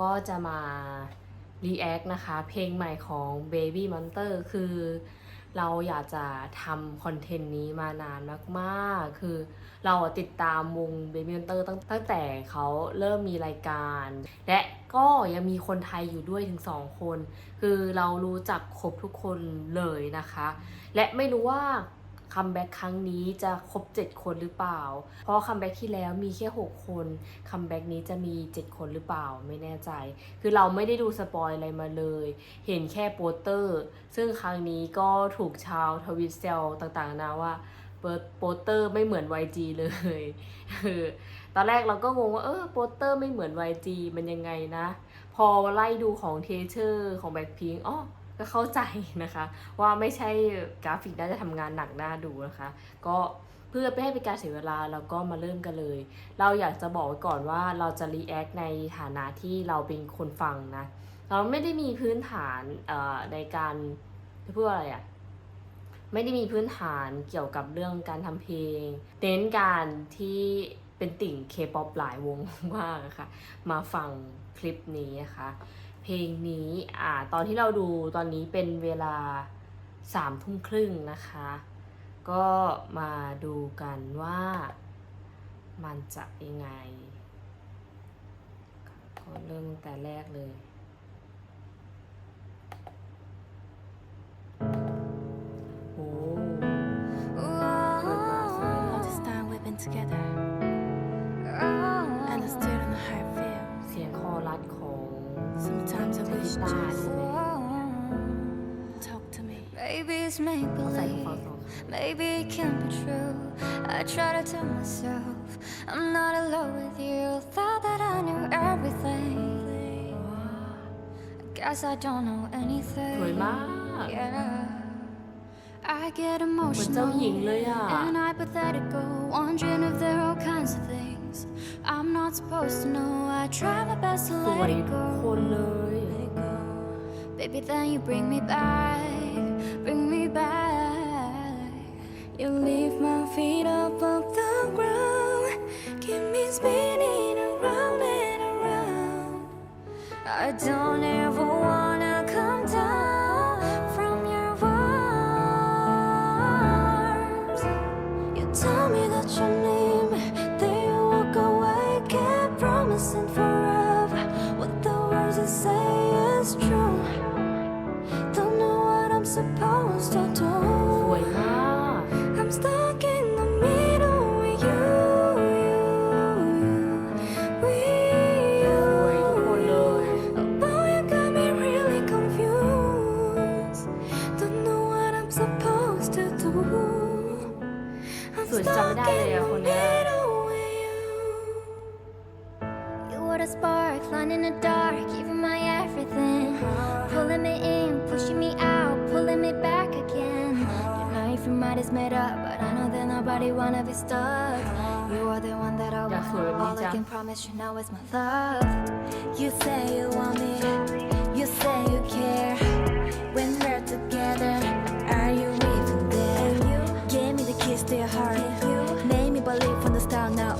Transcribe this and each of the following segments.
ก็จะมา react นะคะ เพลงใหม่ของ Baby Monster คือเราอยากจะทำคอนเทนต์นี้มานานมากๆ คือเราติดตามวง Baby Monster ตั้งตั้งแต่เขาเริ่มมีรายการ และก็ยังมีคนไทยอยู่ด้วยถึงสองคน คือเรารู้จักครบทุกคนเลยนะคะ และไม่รู้ว่า คัมแบ็กครั้งนี้จะครบ 7 คนหรือเปล่า เพราะคัมแบ็กที่แล้วมีแค่ 6 คน คัมแบ็กนี้จะมี 7 คนหรือเปล่าไม่แน่ใจ คือเราไม่ได้ดูสปอยอะไรมาเลย เห็นแค่โปสเตอร์ ซึ่งครั้งนี้ก็ถูกชาวทวิตเซลต่างๆนะว่าเปิดโปสเตอร์ไม่เหมือน YG เลยเออตอนแรกเราก็งงว่าเออโปสเตอร์ไม่เหมือน YG มันยังไงนะ พอไล่ดูของเทเชอร์ของแบ็คพิงอ๋อ ก็เข้าใจนะคะ ว่าไม่ใช่กราฟิกน่าจะทำงานหนักหน้าดูนะคะ ก็เพื่อไม่ให้เป็นการเสียเวลาเราก็มาเริ่มกันเลย เราอยากจะบอกไว้ก่อนว่าเราจะรีแอคในฐานะที่เราเป็นคนฟังนะ เราไม่ได้มีพื้นฐานเอ่อในการเพื่ออะไรอะไม่ได้มีพื้นฐานเกี่ยวกับเรื่องการทำเพลงเน้นการที่เป็นติ่งเคป๊อปหลายวงมากอะค่ะมาฟังคลิปนี้นะคะ เพลงนี้อ่าตอนที่เราดูตอนนี้เป็นเวลาสามทุ่มครึ่งนะคะ ก็มาดูกันว่ามันจะยังไง ก็เริ่มตั้งแต่แรกเลย Maybe it's make เขาใส่หูฟัง believe. สอง Maybe it can't be true. I try to tell myself I'm not in love with you. Thought that I knew everything. I guess I don't know สวย anything. มาก Yeah. I get เหมือนเจ้า emotional หญิงเลยอ่ะ and hypothetical, wondering if there are all kinds of things I'm not supposed to know. I try my best to สว let ย it ทุก go. คนเลย Baby, then you bring me back, You leave my feet up off the ground, keep me spinning around and around. I don't ever wanna come down from your arms. You tell me that you need me, then you walk away, keep promising forever. What the words you say is true. Don't know what I'm supposed to ส do. Spark, line in the dark, giving my everything. Pulling me in, pushing me out, pulling me back again. You know if your mind is made up, but I know that nobody wanna be stuck. You are the one that I want. All I can promise you now is my love. You say you want me, you say you care. When we're together, are you even there? You gave me the keys to your heart. You made me believe from the start. Now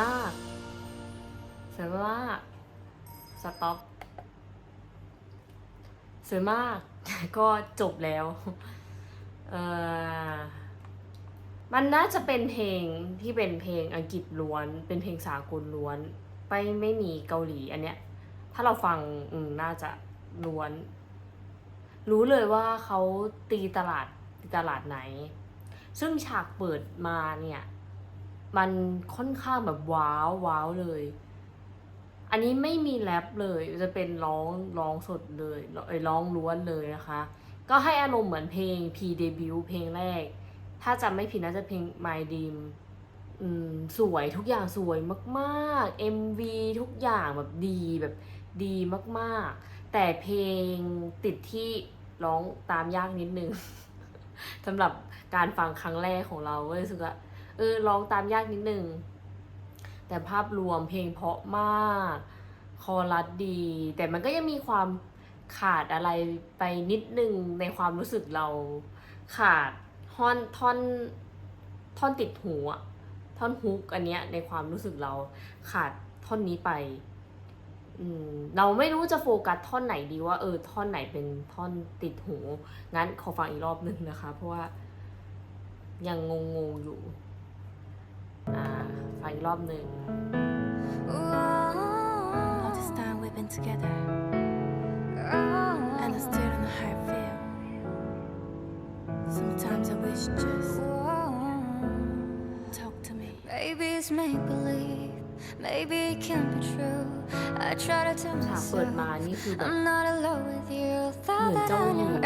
มากสวยมากสต็อปสวยมาก ก็จบแล้วเออมันน่าจะเป็นเพลงที่เป็นเพลงอังกฤษล้วน เป็นเพลงสากลล้วนไม่ไม่มีเกาหลีอันเนี้ย ถ้าเราฟังอืมน่าจะล้วน รู้เลยว่าเขาตีตลาดตีตลาดไหน ซึ่งฉากเปิดมาเนี่ย มันค่อนข้างแบบว้าวว้าวเลย อันนี้ไม่มีแรปเลย จะเป็นร้องร้องสดเลยเอ้ยร้องล้วนเลยนะคะ ก็ให้อารมณ์เหมือนเพลง P debut เพลงแรก ถ้าจำไม่ผิดน่าจะเพลง My Dream อืมสวยทุกอย่างสวยมากๆ MV ทุกอย่างแบบดีแบบดีมากๆ แต่เพลงติดที่ร้องตามยากนิดนึงสำหรับการฟังครั้งแรกของเราก็รู้สึกว่า เออร้องตามยากนิดนึง แต่ภาพรวมเพลงเพราะมาก คอรัสดี แต่มันก็ยังมีความขาดอะไรไปนิดนึงในความรู้สึกเราขาดท่อนท่อนท่อนติดหูอะท่อนฮุกอันเนี้ยในความรู้สึกเราขาดท่อนนี้ไปอืมเราไม่รู้จะโฟกัสท่อนไหนดีว่าเออท่อนไหนเป็นท่อนติดหู งั้นขอฟังอีกรอบนึงนะคะ เพราะว่ายังงงงๆอยู่ อ่าฟังอีกรอบหนึ่ง All this time we've been together, and I still don't know how I feel. Sometimes I wish just talk to me. Maybe it's make believe, maybe it can't be true. I try to tell ฉากเปิด myself มานี่คือแบบ I'm not alone with you. เห Thought มือน that เจ้า I หญิง knew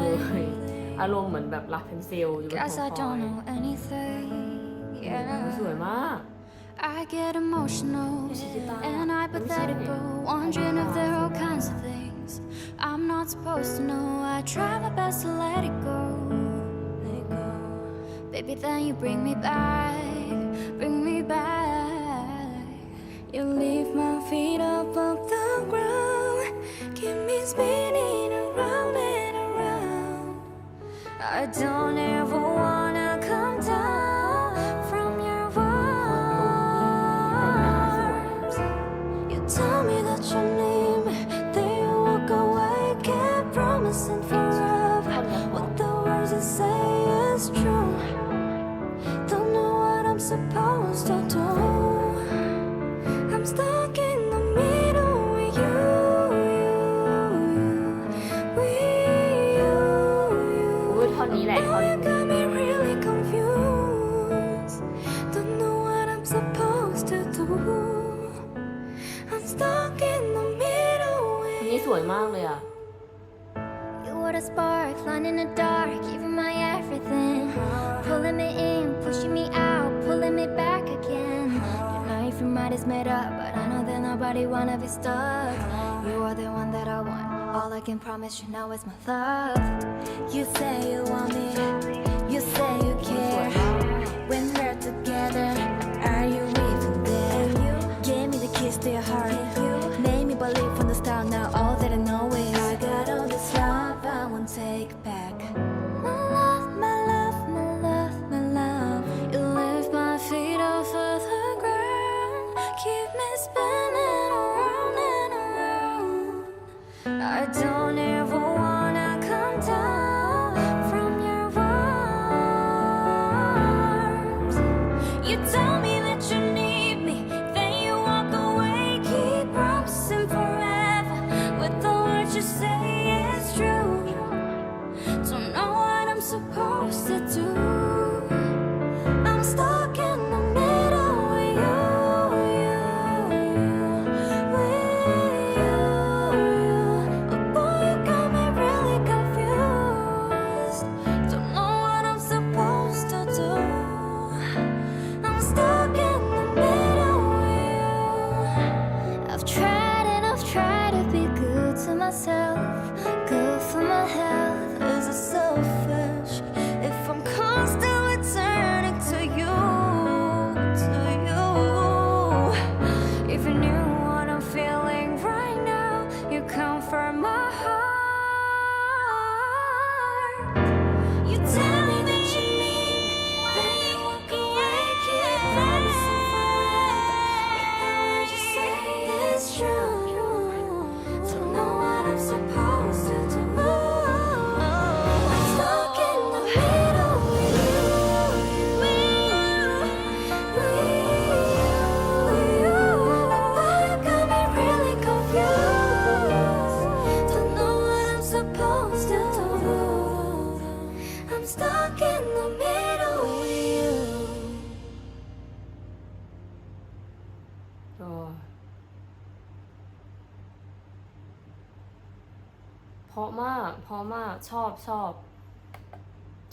เลย everything. อารมณ์เหมือนแบบรักเพนเซลอยู่บน Guess หัว I คอย don't know anything. สวย Yeah. มาก I get emotional and hypothetical, wondering if there are all kinds of things I'm not supposed to know. I try my best to let it go. Let it go. Baby, then you bring me back, say is true. Don't know what I'm supposed to do. I'm stuck in the middle with you, with you, อุ้ยท่อนนี้แหละท่อน you got me really confused. Don't know what I'm supposed to do. I'm stuck in the middle อัน with นี้สวยมากเลยอ่ะ caught a spark, flying in the dark, giving my everything. Pulling me in, pushing me out, pulling me back again. Your life and mine is made up, but I know that nobody wanna be stuck. You are the one that I want. All I can promise you now is my love. You say you want me, you say you care. When we're together. You มากชอบชอบ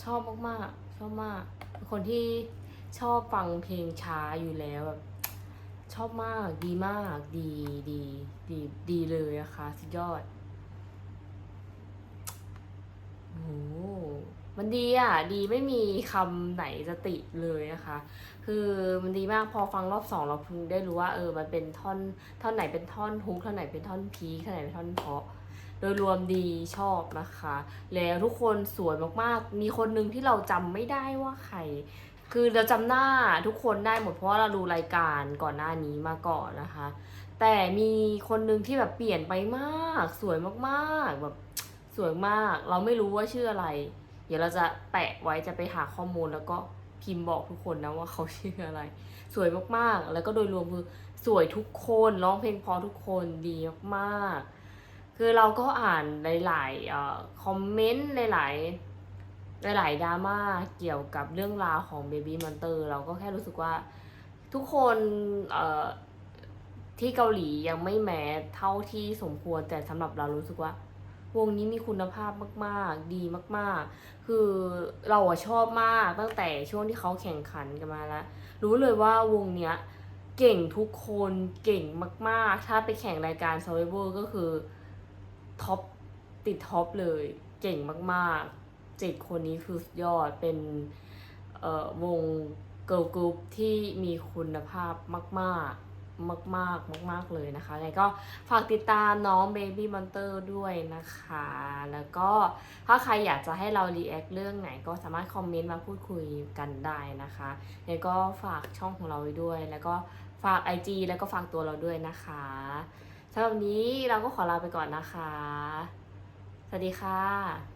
ชอบมากๆ ชอบมากเป็นคนที่ชอบฟังเพลงช้าอยู่แล้วแบบชอบมากดีมากดีดีดีดีเลยอะคะสุดยอดโอ้มันดีอะ ดีไม่มีคำไหนจะติเลยนะคะ คือมันดีมากพอฟังรอบสองเราเพิ่งได้รู้ว่าเออมันเป็นท่อนท่อนไหนเป็นท่อนฮุกท่อนไหนเป็นท่อนพีท่อนไหนเป็นท่อนเพาะ โดยรวมดีชอบนะคะ แล้วทุกคนสวยมากๆ มีคนหนึ่งที่เราจำไม่ได้ว่าใคร คือเราจำหน้าทุกคนได้หมดเพราะว่าเราดูรายการก่อนหน้านี้มาก่อนนะคะ แต่มีคนหนึ่งที่แบบเปลี่ยนไปมาก สวยมากๆแบบสวยมาก เราไม่รู้ว่าชื่ออะไร เดี๋ยวเราจะแปะไว้จะไปหาข้อมูลแล้วก็พิมพ์บอกทุกคนนะว่าเขาชื่ออะไร สวยมากๆ แล้วก็โดยรวมคือสวยทุกคนร้องเพลงพอทุกคนดีมากๆ คือเราก็อ่านหลายๆคอมเมนต์หลายๆหลายๆดราม่าเกี่ยวกับเรื่องราวของ Baby Monster เราก็แค่รู้สึกว่าทุกคนที่เกาหลียังไม่แม้เท่าที่สมควรแต่สำหรับเรารู้สึกว่าวงนี้มีคุณภาพมาก ๆ ดีมาก ๆ คือเราอะชอบมากตั้งแต่ช่วงที่เขาแข่งขันกันมาแล้ว รู้เลยว่าวงเนี้ยเก่งทุกคนเก่งมาก ๆ ถ้าไปแข่งรายการ Survivor ก็คือ ท็อปติดท็อปเลยเก่งมากๆเจ็ดคนนี้คือสุดยอดเป็นเอ่อวงเกิร์ลกรุ๊ปที่มีคุณภาพมากๆมากๆมาก ๆ เลยนะคะไงก็ฝากติดตามน้อง Baby Monster ด้วยนะคะ แล้วก็ถ้าใครอยากจะให้เรา react เรื่องไหนก็สามารถคอมเมนต์มาพูดคุยกันได้นะคะไงก็ฝากช่องของเราไว้ด้วย แล้วก็ฝาก IG แล้วก็ฝากตัวเราด้วยนะคะ สำหรับนี้เราก็ขอลาไปก่อนนะคะ สวัสดีค่ะ